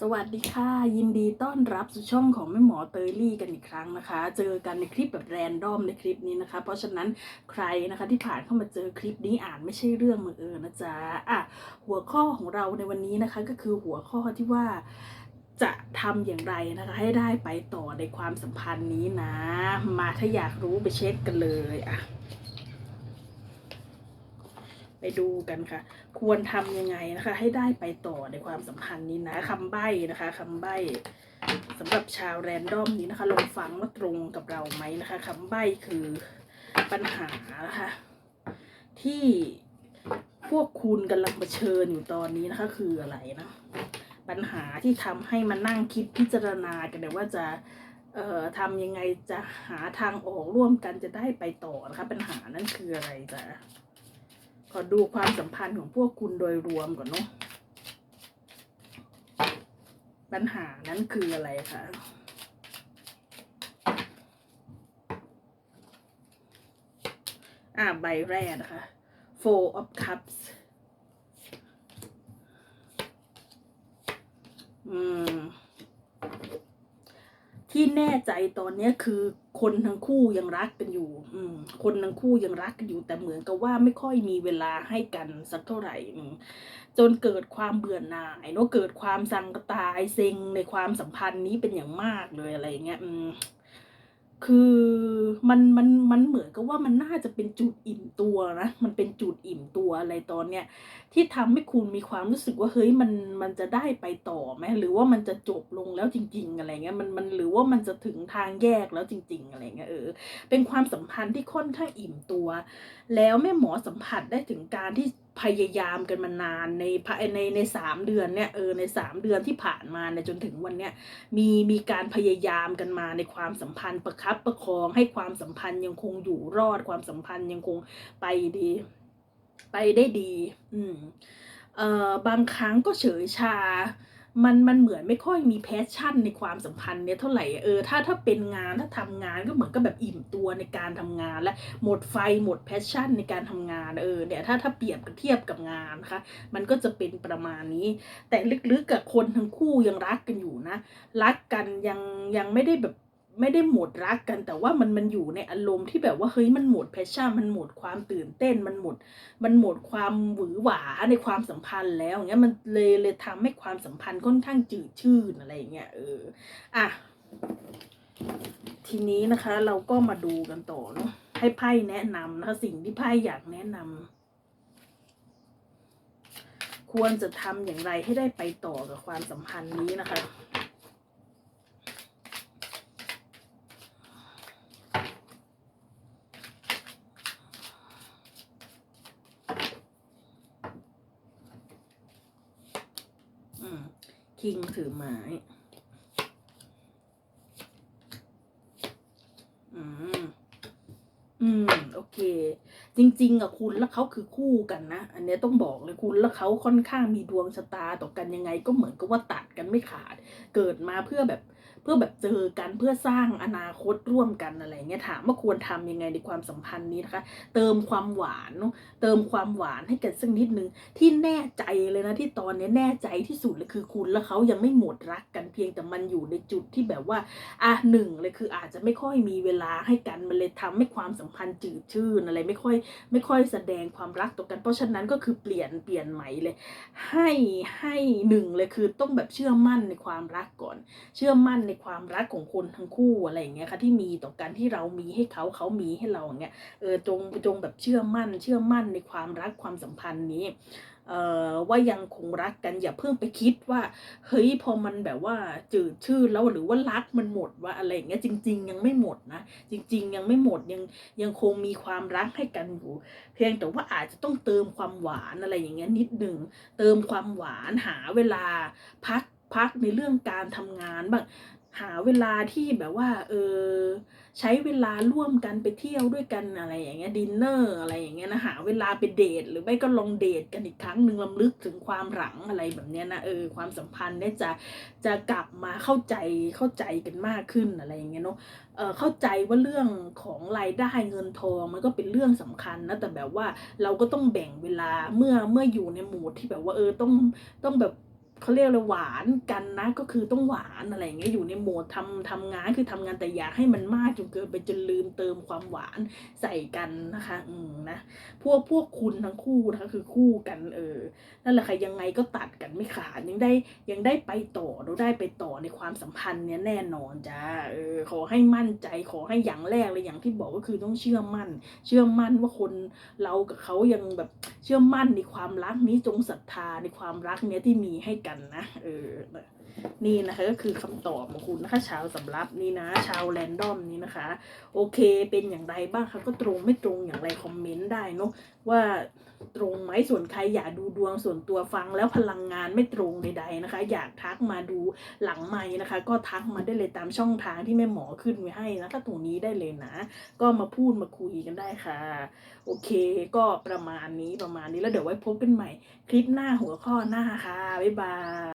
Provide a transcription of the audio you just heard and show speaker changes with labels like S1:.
S1: สวัสดีค่ะ ยินดีต้อนรับสู่ช่องของแม่หมอเตยลี่กันอีกครั้งนะคะ เจอกันในคลิปแบบแรนดอมในคลิปนี้นะคะ เพราะฉะนั้นใครนะคะที่ผ่านเข้ามาเจอคลิปนี้อ่านไม่ใช่เรื่องมือเอิญนะจ๊ะอะหัวข้อของเราในวันนี้นะคะ ก็คือหัวข้อที่ว่าจะทำอย่างไรนะคะ ให้ได้ไปต่อในความสัมพันธ์นี้นะ มาถ้าอยากรู้ไปเช็คกันเลยอะ ไปดูกันค่ะ ควรทำยังไงนะคะ ให้ได้ไปต่อในความสัมพันธ์นี้นะคำใบ้นะคะคำใบ้สำหรับชาวแรนดอมนี้นะคะลองฟังว่าตรงกับเราไหมนะคะคำใบ้คือปัญหานะคะที่พวกคุณกำลังเผชิญอยู่ตอนนี้นะคะคืออะไรนะปัญหาที่ทำให้มานั่งคิดพิจารณากันเนี่ยว่าจะเอ่อทำยังไงจะหาทางออกร่วมกันจะได้ไปต่อนะคะ ปัญหานั้นคืออะไรจ๊ะ ขอดูความสัมพันธ์ของพวกคุณโดยรวมก่อนเนาะปัญหานั้นคืออะไรคะอ่าใบแรกนะคะ four of cups อืม ที่แน่ใจตอนเนี้ยคือคนทั้งคู่ยังรักกันอยู่ อืม คนทั้งคู่ยังรักกันอยู่ แต่เหมือนกับว่าไม่ค่อยมีเวลาให้กันสักเท่าไหร่จนเกิดความเบื่อหน่ายเนาะเกิดความสังกตายเซ็งในความสัมพันธ์นี้เป็นอย่างมากเลยอะไรอย่างเงี้ย อืม คือมันมันมันเหมือนกับว่ามันน่าจะเป็นจุดอิ่มตัวนะ มันเป็นจุดอิ่มตัวอะไรตอนเนี้ยที่ทำให้คุณมีความรู้สึกว่าเฮ้ยมันมันจะได้ไปต่อไหมหรือว่ามันจะจบลงแล้วจริง ๆ อะไรเงี้ยมันมันหรือว่ามันจะถึงทางแยกแล้วจริง ๆ อะไรเงี้ยเออเป็นความสัมพันธ์ที่ค่อนข้างอิ่มตัว แล้วแม่หมอสัมผัสได้ถึงการที่ พยายามกันมานานในในในสามเดือนเนี่ยเออในสามเดือนที่ผ่านมาเนี่ยจนถึงวันเนี้ยมีมีการพยายามกันมาในความสัมพันธ์ประคับประคองให้ความสัมพันธ์ยังคงอยู่รอดความสัมพันธ์ยังคงไปดี ไปได้ดี อืมเอ่อบางครั้งก็เฉยชา มันมันเหมือนไม่ค่อยมีแพชชั่นในความสัมพันธ์เนี่ยเท่าไหร่เออถ้าถ้าเป็นงานถ้าทำงานก็เหมือนกับแบบอิ่มตัวในการทำงานและหมดไฟหมดแพชชั่นในการทำงานเออเนี่ยถ้าถ้าเปรียบกับเทียบกับงานนะคะมันก็จะเป็นประมาณนี้ แต่ลึกๆกับคนทั้งคู่ยังรักกันอยู่นะ รักกันยังยังไม่ได้แบบ ไม่ได้หมดรักกัน แต่ว่ามันมันอยู่ในอารมณ์ที่แบบว่าเฮ้ยมันหมดแพชชั่นมันหมดความตื่นเต้นมันหมด มันหมดความหวือหวาในความสัมพันธ์แล้วอย่างเงี้ยมันเลยเลยทำให้ความสัมพันธ์ค่อนข้างจืดชืดอะไรอย่างเงี้ยเอออะทีนี้นะคะ เราก็มาดูกันต่อเนาะให้ไพ่แนะนำนะคะสิ่งที่ไพ่อยากแนะนำควรจะทำอย่างไรให้ได้ไปต่อกับความสัมพันธ์นี้นะคะ อืม คิงถือไม้อืม อืม โอเค จริง ๆอะคุณและเขาคือคู่กันนะ อันเนี้ยต้องบอกเลยคุณและเขาค่อนข้างมีดวงชะตาต่อกันยังไง ก็เหมือนกับว่าตัดกันไม่ขาด เกิดมาเพื่อแบบ เพื่อแบบเจอกันเพื่อสร้างอนาคตร่วมกันอะไรเงี้ยถามว่าควรทำยังไงในความสัมพันธ์นี้นะคะ เติมความหวานเติมความหวานให้กันสักนิดนึงที่แน่ใจเลยนะที่ตอนนี้แน่ใจที่สุดเลยคือคุณและเขายังไม่หมดรักกันเพียงแต่มันอยู่ในจุดที่แบบว่าอะหนึ่งเลยคืออาจจะไม่ค่อยมีเวลาให้กันมันเลยทำให้ความสัมพันธ์จืดชืดอะไรไม่ค่อยไม่ค่อยแสดงความรักต่อกัน เพราะฉะนั้นก็คือเปลี่ยนเปลี่ยนใหม่เลย ให้ให้หนึ่งเลยคือต้องแบบเชื่อมั่นในความรักก่อน เชื่อมั่นในความรักของคนทั้งคู่อะไรอย่างเงี้ยค่ะที่มีต่อกันที่เรามีให้เขาเขามีให้เราอย่างเงี้ยเออจงจงแบบเชื่อมั่น เชื่อมั่นในความรักความสัมพันธ์นี้เอ่อว่ายังคงรักกันอย่าเพิ่งไปคิดว่าเฮ้ยพอมันแบบว่าจืดชืดแล้วหรือว่ารักมันหมดว่าอะไรอย่างเงี้ยจริง ๆ ยังไม่หมดนะจริง ๆ ยังไม่หมดยังยังคงมีความรักให้กันอยู่ เพียงแต่ว่าอาจจะต้องเติมความหวานอะไรอย่างเงี้ยนิดหนึ่งเติมความหวานหาเวลาพักพักในเรื่องการทำงานบ้าง หาเวลาที่แบบว่า เออ ใช้เวลาร่วมกันไปเที่ยวด้วยกันอะไรอย่างเงี้ยดินเนอร์อะไรอย่างเงี้ยนะหาเวลาไปเดทหรือไม่ก็ลองเดทกันอีกครั้งหนึ่งลำลึกถึงความหลังอะไรแบบเนี้ยนะเออความสัมพันธ์เนี่ยจะจะกลับมาเข้าใจเข้าใจกันมากขึ้นอะไรอย่างเงี้ยเนาะเออเข้าใจว่าเรื่องของรายได้เงินทองมันก็เป็นเรื่องสำคัญนะแต่แบบว่าเราก็ต้องแบ่งเวลาเมื่อเมื่ออยู่ในหมดที่แบบว่าเออต้องต้องแบบ เขาเรียกเลยหวานกันนะ ก็คือต้องหวานอะไรอย่างเงี้ยอยู่ในโหมดทำทำงานคือทำงานแต่อย่าให้มันมากจนเกินไปจนลืมเติมความหวานใส่กันนะคะอืมนะพวกพวกคุณทั้งคู่นะคะคือคู่กันเออนั่นแหละค่ะยังไงก็ตัดกันไม่ขาดยังได้ยังได้ไปต่อเราได้ไปต่อในความสัมพันธ์เนี้ยแน่นอนจ้าเออขอให้มั่นใจขอให้อย่างแรกเลยอย่างที่บอกก็คือต้องเชื่อมั่น เชื่อมั่นว่าคนเรากับเขายังแบบเชื่อมั่นในความรักนี้จงศรัทธาในความรักเนี้ยที่มีให้กันนะ เออนี่นะคะก็คือคำตอบของคุณนะคะชาวสำรับนี่นะ ชาวแรนดอมนี่นะคะ โอเคเป็นอย่างไรบ้างคะก็ตรงไม่ตรงอย่างไรคอมเมนต์ได้เนาะว่าตรงไหมส่วนใครอยากดูดวงส่วนตัวฟังแล้วพลังงานไม่ตรงใด ๆนะคะ อยากทักมาดูหลังไม้นะคะ ก็ทักมาได้เลยตามช่องทางที่แม่หมอขึ้นไว้ให้นะคะตรงนี้ได้เลยนะ ก็มาพูดมาคุยกันได้ค่ะ โอเค ก็ประมาณนี้ประมาณนี้แล้วเดี๋ยวไว้พบกันใหม่ คลิปหน้าหัวข้อหน้าค่ะบ๊ายบาย